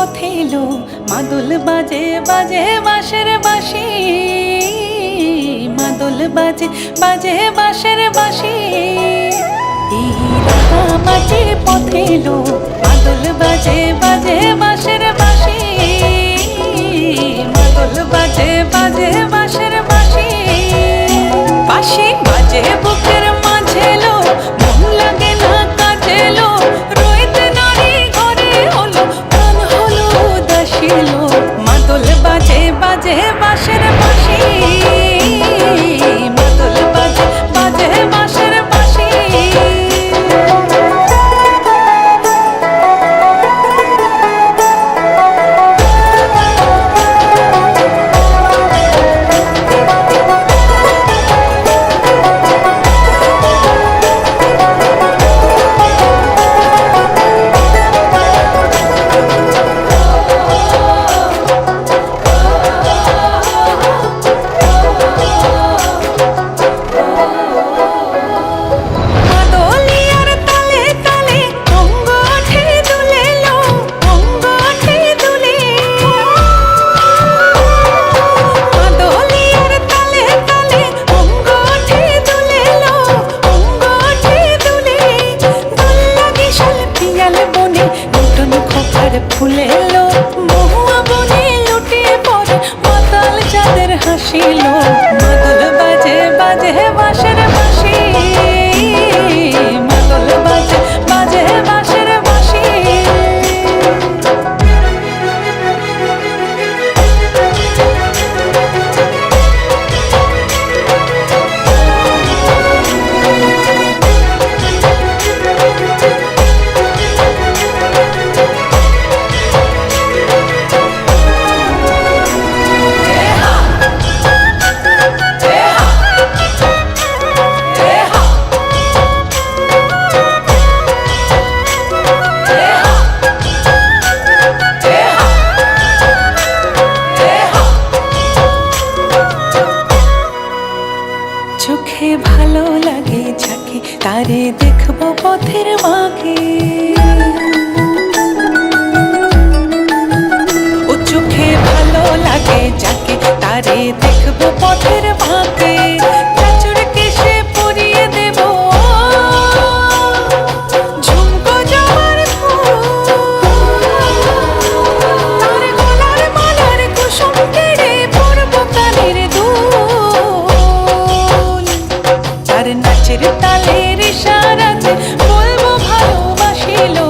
এলো, মাদল বাজে বাজে বাঁশের বাঁশি। মাদল বাজে বাজে বাঁশের বাঁশি। এই রাঙা মাটির পথে এলো, মাদুল বাজে ফুলেলো মহুয়া বনে লুটিয়ে পড়ে মাতাল চাঁদের হাসিলো। মাদুল বাজে বাজে বাসে ভালো লাগে যাকে তারে দেখব পথের মাকে ও চোখে ভালো লাগে যাকে তারে নাচের তালের ইশারাতে বলব ভালোবাসিলো